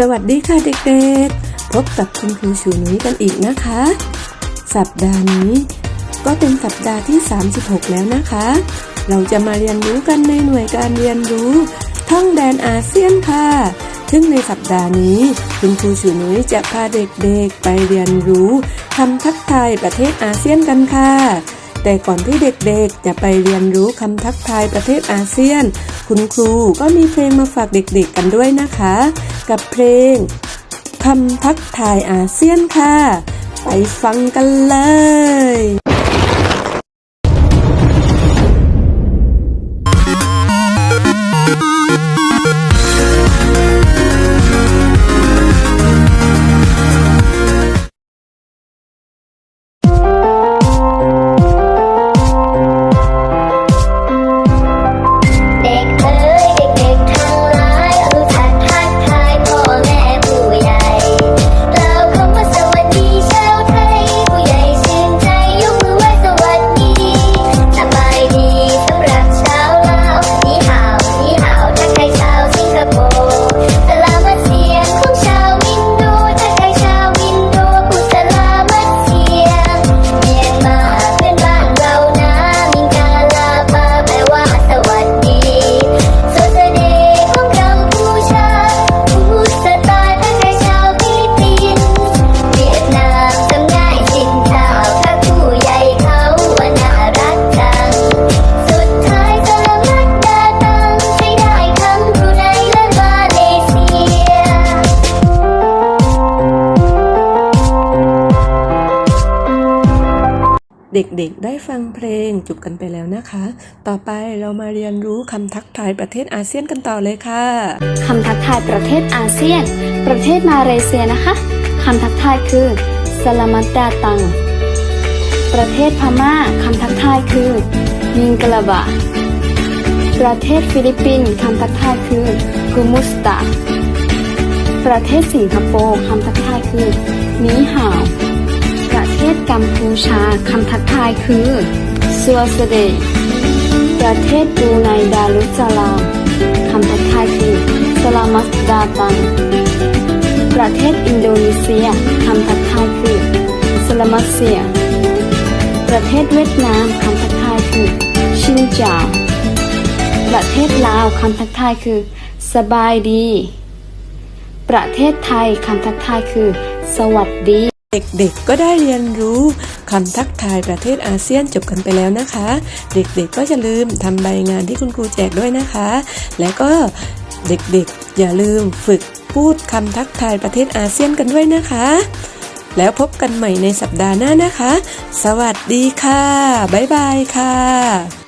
สวัสดีค่ะเด็กๆ พบกับคุณครูชูนุ้ยกันอีกนะคะ สัปดาห์นี้ก็เป็นสัปดาห์ที่ 36 แล้วนะคะ เราจะมาเรียนรู้กันในหน่วยการเรียนรู้ท่องแดนอาเซียนค่ะ ซึ่งในสัปดาห์นี้ คุณครูชูนุ้ยจะพาเด็กๆไปเรียนรู้คำทักทายประเทศอาเซียนกันค่ะ แต่ก่อนที่เด็กๆ จะไปเรียนรู้คำทักทายประเทศอาเซียน คุณครูก็มีเพลงมาฝากเด็กๆกันด้วยนะคะ กับเพลงคำทักทายอาเซียนค่ะ ไปฟังกันเลย เด็กๆ ได้ฟังเพลงจบกันไปแล้วนะคะ ต่อไปเรามาเรียนรู้คำทักทายประเทศอาเซียนกันต่อเลยค่ะคำทักทายประเทศอาเซียน ประเทศมาเลเซียนะคะคำทักทายคือสลามัดดาตัง ประเทศพม่าคำทักทายคือมิงกลาบะ ประเทศฟิลิปปินส์คำทักทายคือกูมุสตาประเทศสิงคโปร์คำทักทายคือนีหาว กัมพูชาคำทักทายคือซัวสดย์ประเทศบูไนดารุสสลามคำทักทายคือสลามัสดาตัง ประเทศอินโดนีเซียคำทักทายคือสลามัสเซีย ประเทศเวียดนามคำทักทายคือชินจาวประเทศลาวคำทักทายคือ สบายดี ประเทศไทยคำทักทายคือ สวัสดี เด็กๆ ก็ได้เรียนรู้คำทักทายประเทศอาเซียนจบกันไปแล้วนะคะ เด็กๆ ก็อย่าลืมทำใบงานที่คุณครูแจกด้วยนะคะ และก็เด็กๆ อย่าลืมฝึกพูดคำทักทายประเทศอาเซียนกันด้วยนะคะ แล้วพบกันใหม่ในสัปดาห์หน้านะคะ สวัสดีค่ะ บ๊ายบายค่ะ